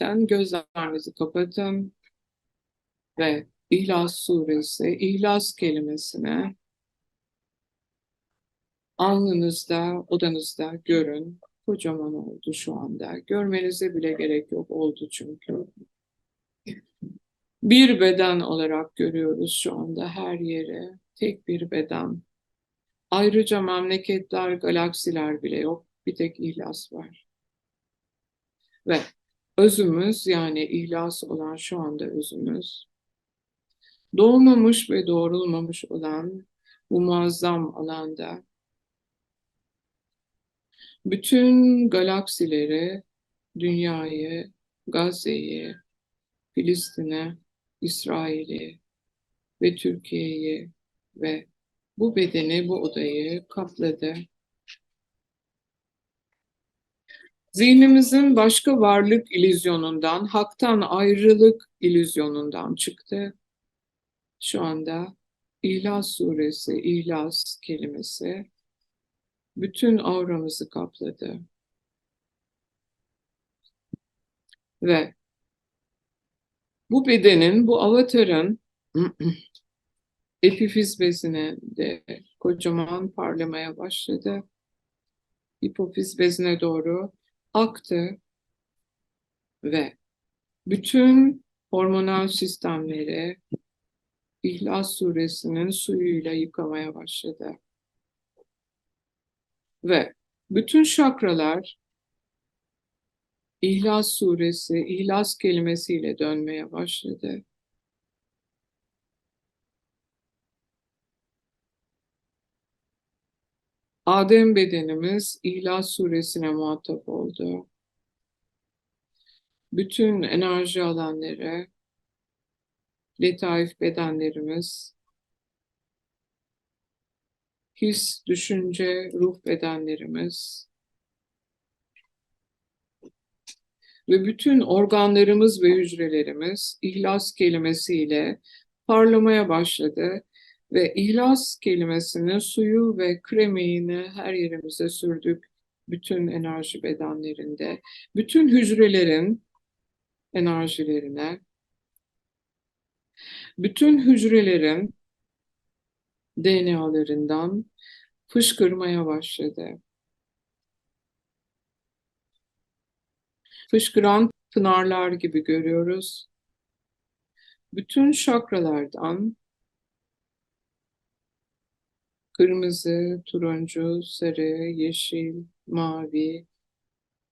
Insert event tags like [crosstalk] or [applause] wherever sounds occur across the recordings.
zaten. Gözlerinizi kapatın ve İhlas suresi, İhlas kelimesine alnınızda, odanızda görün. Kocaman oldu şu anda. Görmenize bile gerek yok oldu çünkü. Bir beden olarak görüyoruz şu anda her yeri. Tek bir beden. Ayrıca memleketler, galaksiler bile yok. Bir tek ihlas var. Ve özümüz yani ihlas olan şu anda özümüz doğmamış ve doğrulmamış olan bu muazzam alanda bütün galaksileri, dünyayı, Gazze'yi, Filistin'i, İsrail'i ve Türkiye'yi ve bu bedeni, bu odayı kapladı. Zihnimizin başka varlık ilüzyonundan, haktan ayrılık ilüzyonundan çıktı. Şu anda İhlas suresi, İhlas kelimesi bütün auramızı kapladı. Ve bu bedenin, bu avatarın [clears throat] epifiz bezine de kocaman parlamaya başladı. Hipofiz bezine doğru aktı ve bütün hormonal sistemleri İhlas suresinin suyuyla yıkamaya başladı. Ve bütün şakralar İhlas suresi, İhlas kelimesiyle dönmeye başladı. Adem bedenimiz İhlas suresine muhatap oldu. Bütün enerji alanları, letaif bedenlerimiz, his, düşünce, ruh bedenlerimiz ve bütün organlarımız ve hücrelerimiz ihlas kelimesiyle parlamaya başladı ve ihlas kelimesinin suyu ve kremini her yerimize sürdük. Bütün enerji bedenlerinde, bütün hücrelerin enerjilerine, bütün hücrelerin DNA'larından fışkırmaya başladı. Fışkıran pınarlar gibi görüyoruz. Bütün şakralardan kırmızı, turuncu, sarı, yeşil, mavi,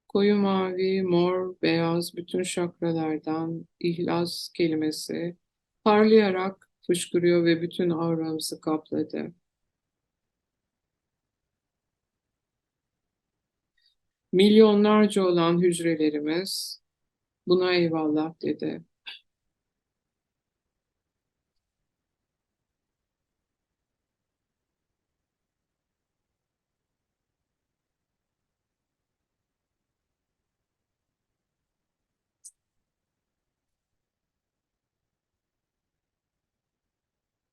koyu mavi, mor, beyaz bütün şakralardan ihlas kelimesi parlayarak fışkırıyor ve bütün auramızı kapladı. Milyonlarca olan hücrelerimiz buna eyvallah dedi.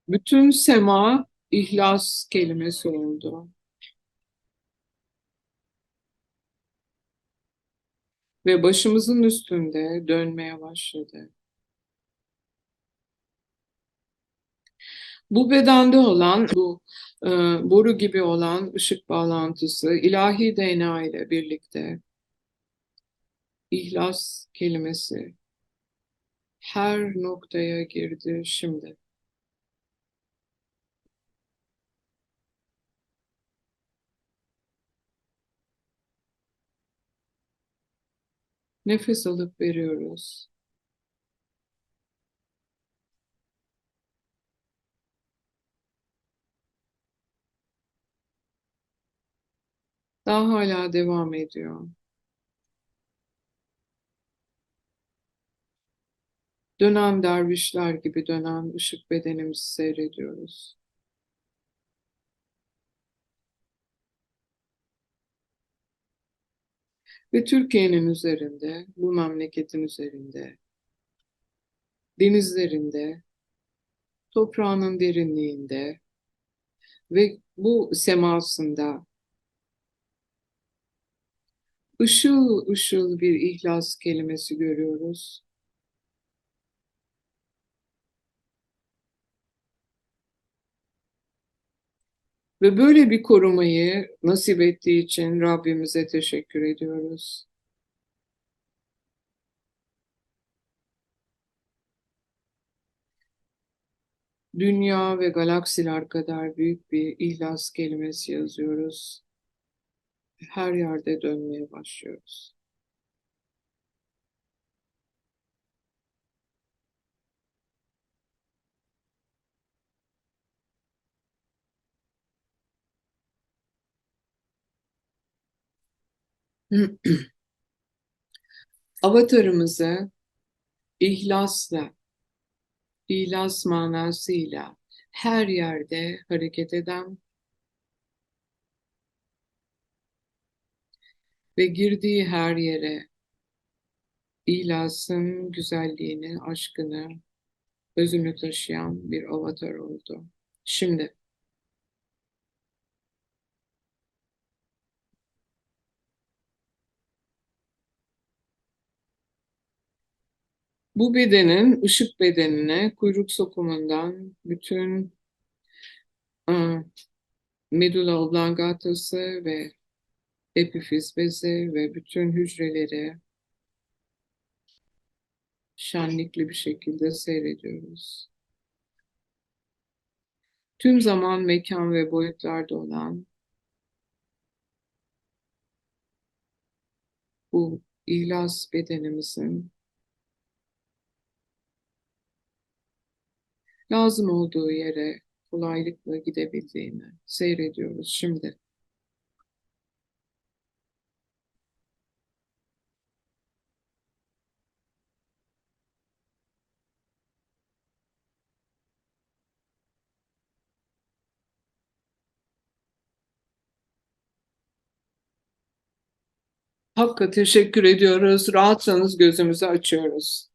Bütün sema ihlas kelimesi oldu. Ve başımızın üstünde dönmeye başladı. Bu bedende olan, bu e, boru gibi olan ışık bağlantısı ilahi DNA ile birlikte ihlas kelimesi her noktaya girdi şimdi. Nefes alıp veriyoruz. Daha hala devam ediyor. Dönen dervişler gibi dönen ışık bedenimizi seyrediyoruz. Ve Türkiye'nin üzerinde, bu memleketin üzerinde, denizlerinde, toprağının derinliğinde ve bu semasında ışıl ışıl bir ihlas kelimesi görüyoruz. Ve böyle bir korumayı nasip ettiği için Rabbimize teşekkür ediyoruz. Dünya ve galaksiler kadar büyük bir ihlas kelimesi yazıyoruz. Her yerde dönmeye başlıyoruz. [clears throat] Avatarımızı ihlasla, ihlas manasıyla her yerde hareket eden ve girdiği her yere ihlasın güzelliğini, aşkını, özünü taşıyan bir avatar oldu. Şimdi bu bedenin ışık bedenine kuyruk sokumundan bütün ıı, medulla oblangatası ve epifiz bezi ve bütün hücreleri şenlikli bir şekilde seyrediyoruz. Tüm zaman, mekan ve boyutlarda olan bu ihlas bedenimizin lazım olduğu yere kolaylıkla gidebildiğini seyrediyoruz şimdi. Hakka teşekkür ediyoruz. Rahatsanız gözümüzü açıyoruz.